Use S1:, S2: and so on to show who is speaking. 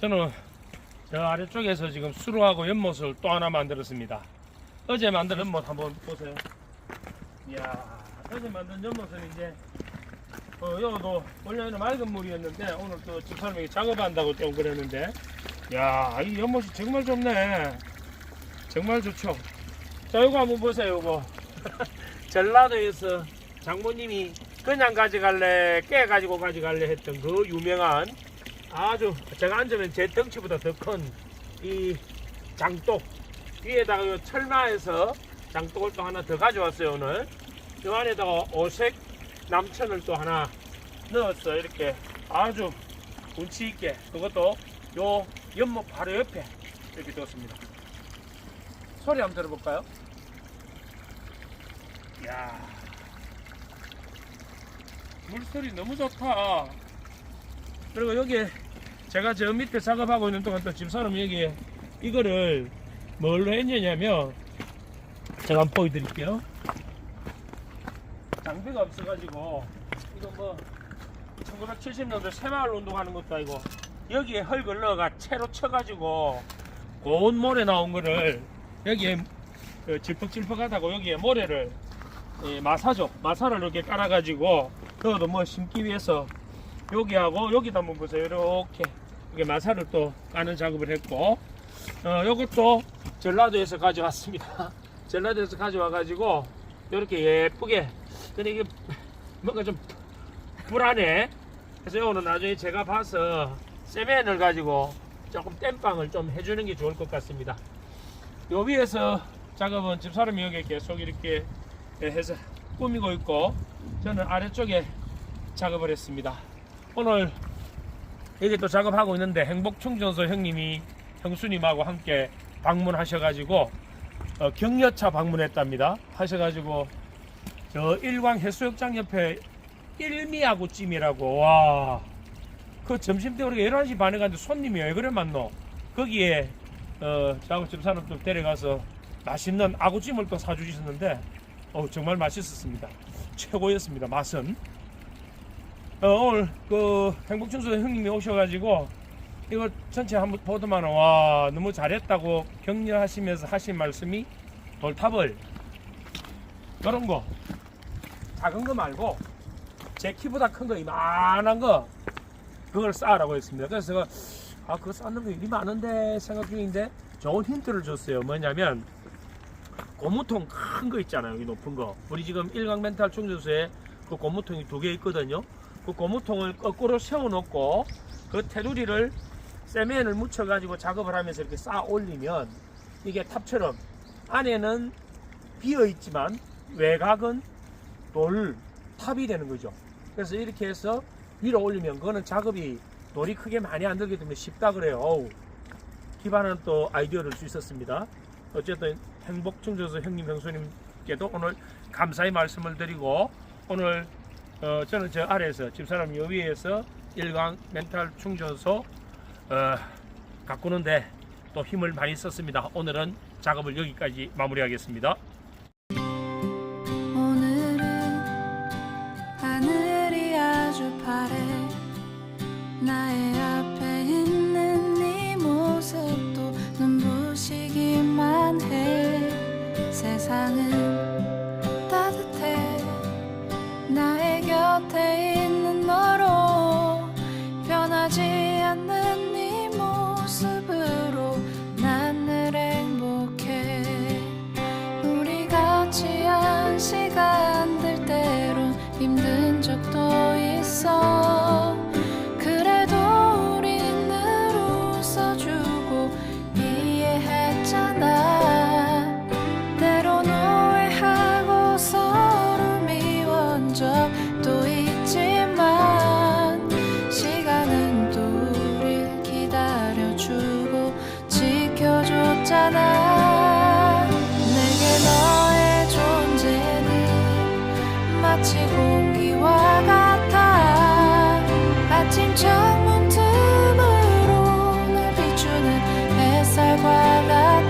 S1: 저는 저 아래쪽에서 지금 수루하고 연못을 또 하나 만들었습니다. 어제 만든 연못 한번 보세요. 이야, 어제 만든 연못은 이제 어, 여기도 원래는 맑은 물이었는데 오늘 또 집사람이 작업한다고 좀 그랬는데 야, 이 연못이 정말 좋네. 정말 좋죠. 자, 이거 한번 보세요, 이거. 전라도에서 장모님이 그냥 가져갈래, 깨 가지고 가져갈래 했던 그 유명한 아주 제가 앉으면 제 덩치보다 더 큰 이 장독 위에다가 요 철마에서 장독을 또 하나 더 가져왔어요 오늘. 요 안에다가 오색 남천을 또 하나 넣었어 이렇게 아주 운치 있게 그것도 요 연못 바로 옆에 이렇게 뒀습니다. 소리 한번 들어볼까요? 야. 물소리 너무 좋다 그리고 여기 제가 저 밑에 작업하고 있는 동안 또 집사람이 여기 이거를 뭘로 했냐면 제가 한번 보여드릴게요. 장비가 없어가지고 이거 뭐 1970년대 새마을 운동하는 것도 아니고 여기에 흙을 넣어가 채로 쳐가지고 고운 모래 나온 거를 여기에 그 질퍽질퍽하다고 여기에 모래를 이 마사죠. 마사를 이렇게 깔아가지고 그것도 뭐 심기 위해서 여기하고 여기도 한번 보세요. 이렇게. 이게 마사를 또 까는 작업을 했고. 어 요것도 전라도에서 가져왔습니다. 전라도에서 가져와 가지고 이렇게 예쁘게. 근데 이게 뭔가 좀 불안해. 그래서 요거는 나중에 제가 봐서 세멘을 가지고 조금 땜빵을 좀 해주는 게 좋을 것 같습니다. 요 위에서 작업은 집사람이 여기 계속 이렇게 해서 꾸미고 있고 저는 아래쪽에 작업을 했습니다 오늘 여기 또 작업하고 있는데 행복충전소 형님이 형수님하고 함께 방문하셔가지고 어, 격려차 방문했답니다. 하셔가지고 저 일광 해수욕장 옆에 일미야구찜이라고 와. 그 점심때 우리가 11시 반에 갔는데 손님이 왜 그래 많노? 거기에 어, 저하고 집사람도 데려가서 맛있는 아구찜을 또 사주셨는데 어, 정말 맛있었습니다. 최고였습니다. 맛은. 어, 오늘 그 행복춘소 형님이 오셔가지고 이거 전체 한번 보더만 와 너무 잘했다고 격려하시면서 하신 말씀이 돌탑을 이런 거 작은 거 말고 제 키보다 큰 거 이만한 거 그걸 쌓으라고 했습니다. 그래서 제가 아 그거 쌓는 거 일이 많은데 생각 중인데 좋은 힌트를 줬어요. 뭐냐면 고무통 큰 거 있잖아요. 여기 높은 거. 우리 지금 일광 멘탈 충전소에 그 고무통이 두 개 있거든요. 그 고무통을 거꾸로 세워놓고 그 테두리를 세면을 묻혀가지고 작업을 하면서 이렇게 쌓아 올리면 이게 탑처럼 안에는 비어 있지만 외곽은 돌 탑이 되는 거죠. 그래서 이렇게 해서 위로 올리면 그거는 작업이 돌이 크게 많이 안 들기 때문에 쉽다 그래요. 어우, 기반은 또 아이디어를 줄수 있었습니다. 어쨌든 행복 충전소 형님 형수님께도 오늘 감사의 말씀을 드리고 오늘 어, 저는 저 아래에서 집사람 요 위에서 일광 멘탈 충전소 어, 가꾸는데 또 힘을 많이 썼습니다. 오늘은 작업을 여기까지 마무리하겠습니다.
S2: 오늘은 하늘이 아주 파래 나의 앞에 있는 네 모습도 눈부시기만 해 세상은 따뜻해 나의 saute 없잖아. 내게 너의 존재는 마치 공기와 같아. 아침처럼